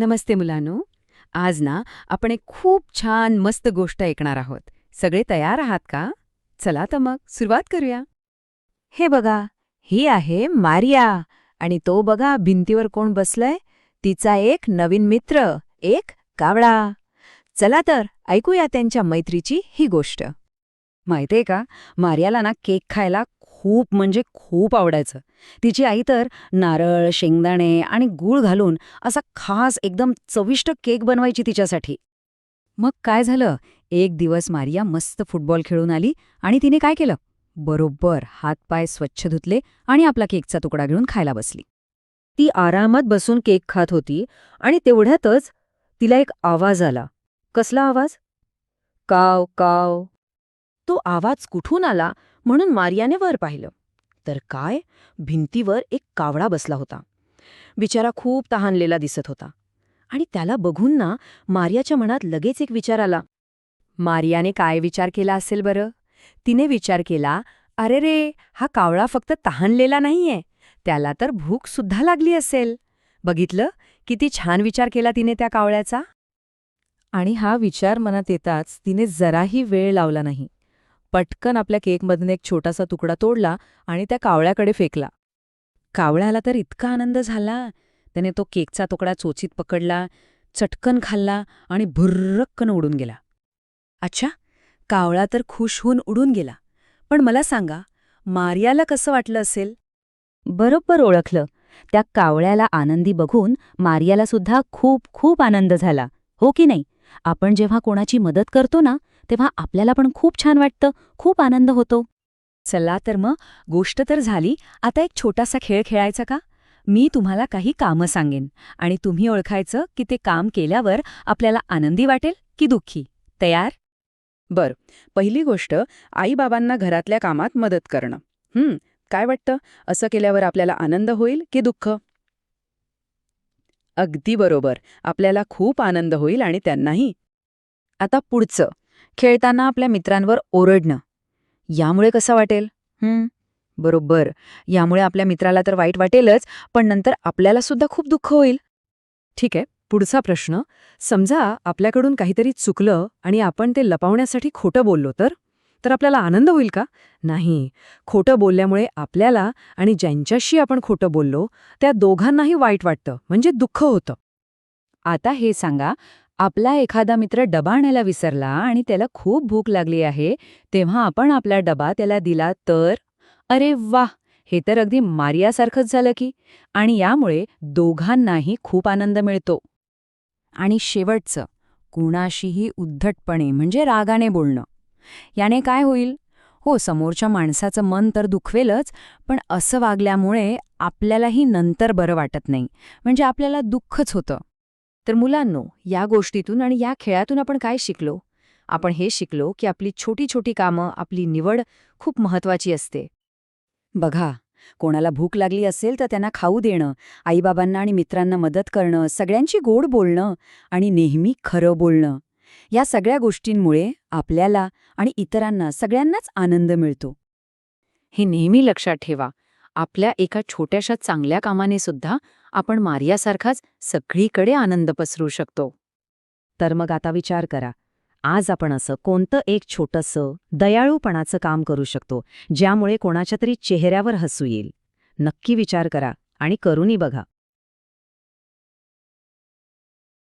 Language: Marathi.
नमस्ते मुलांनो. आज ना आपण एक खूप छान मस्त गोष्ट ऐकणार आहोत. सगळे तयार आहात का? चला तर मग सुरुवात करूया. हे बघा ही आहे मारिया आणि तो बघा भिंतीवर कोण बसलंय? तिचा एक नवीन मित्र एक कावळा. चला तर ऐकूया त्यांच्या मैत्रीची ही गोष्ट. माहितीये का? मारियाला ना केक खायला खूप म्हणजे खूप आवडायचं. तिची आई तर नारळ शेंगदाणे आणि गूळ घालून असा खास एकदम चविष्ट केक बनवायची तिच्यासाठी. मग काय झालं? एक दिवस मारिया मस्त फुटबॉल खेळून आली आणि तिने काय केलं? बरोबर हातपाय स्वच्छ धुतले आणि आपला केकचा तुकडा घेऊन खायला बसली. ती आरामात बसून केक खात होती आणि तेवढ्यातच तिला एक आवाज आला. कसला आवाज? काव काव. तो आवाज कुठून आला? म्हणून मारियाने वर पाहिलं. तर काय? भिंतीवर एक कावळा बसला होता. बिचारा खूप तहानलेला दिसत होता. आणि त्याला बघून ना मारियाच्या मनात लगेच एक विचार आला. मारियाने काय विचार केला असेल बरं? तिने विचार केला अरे रे हा कावळा फक्त तहानलेला नाहीये. त्याला तर भूक सुद्धा लागली असेल. बघितलं? किती छान विचार केला तिने त्या कावळ्याचा. आणि हा विचार मनात येताच तिने जराही वेळ लावला नाही. पटकन आपल्या केकमधून एक छोटासा तुकडा तोडला आणि त्या कावळ्याकडे फेकला. कावळ्याला तर इतका आनंद झाला. त्याने तो केकचा तुकडा चोचीत पकडला चटकन खाल्ला आणि भुर्रक्कन उडून गेला. अच्छा कावळा तर खुश होऊन उडून गेला. पण मला सांगा मारियाला कसं वाटलं असेल? बरोबर ओळखलं. त्या कावळ्याला आनंदी बघून मारियाला सुद्धा खूप खूप आनंद झाला. हो की नाही? आपण जेव्हा कोणाची मदत करतो ना तेव्हा आपल्याला पण खूप छान वाटतं. खूप आनंद होतो. चला तर मग गोष्ट तर झाली. आता एक छोटासा खेळ खेळायचा का? मी तुम्हाला काही कामं सांगेन. आणि तुम्ही ओळखायचं की ते काम केल्यावर आपल्याला आनंदी वाटेल की दुःखी. तयार? बर. पहिली गोष्ट आईबाबांना घरातल्या कामात मदत करणं. हं काय वाटतं? असं केल्यावर आपल्याला आनंद होईल की दुःख? अगदी बरोबर. आपल्याला खूप आनंद होईल आणि त्यांनाही. आता पुढचं. खेळताना आपल्या मित्रांवर ओरडणं. यामुळे कसं वाटेल? हं? बरोबर. यामुळे आपल्या मित्राला तर वाईट वाटेलच पण नंतर आपल्याला सुद्धा खूप दुःख होईल. ठीक आहे पुढचा प्रश्न. समजा आपल्याकडून काहीतरी चुकलं आणि आपण ते लपवण्यासाठी खोटं बोललो तर? तर आपल्याला आनंद होईल का? नाही. खोटं बोलल्यामुळे आपल्याला आणि ज्यांच्याशी आपण खोटं बोललो त्या दोघांनाही वाईट वाटतं म्हणजे दुःख होतं. आता हे सांगा आपला एखादा मित्र डबा आणायला विसरला आणि त्याला खूप भूक लागली आहे तेव्हा आपण आपला डबा त्याला दिला तर? अरे वा हे तर अगदी मारियासारखंच झालं की. आणि यामुळे दोघांनाही खूप आनंद मिळतो. आणि शेवटचं कुणाशीही उद्धटपणे म्हणजे रागाने बोलणं. याने काय होईल? हो समोरच्या माणसाचं मन तर दुखवेलच पण असं वागल्यामुळे आपल्यालाही नंतर बरं वाटत नाही. म्हणजे आपल्याला दुःखच होतं. तर मुलांनो या गोष्टीतून आणि या खेळातून आपण काय शिकलो? आपण हे शिकलो की आपली छोटी छोटी कामं आपली निवड खूप महत्वाची असते. बघा कोणाला भूक लागली असेल तर त्यांना खाऊ देणं आईबाबांना आणि मित्रांना मदत करणं सगळ्यांची गोड बोलणं आणि नेहमी खरं बोलणं या सगळ्या गोष्टींमुळे आपल्याला आणि इतरांना सगळ्यांनाच आनंद मिळतो. हे नेहमी लक्षात ठेवा आपल्या एका छोट्याशा चांगल्या कामाने सुद्धा आपण मार्यासारखाच सगळीकडे आनंद पसरू शकतो. तर मग आता विचार करा आज आपण असं कोणतं एक छोटंसं दयाळूपणाचं काम करू शकतो ज्यामुळे कोणाच्या तरी चेहऱ्यावर हसू येईल? नक्की विचार करा आणि करूनही बघा.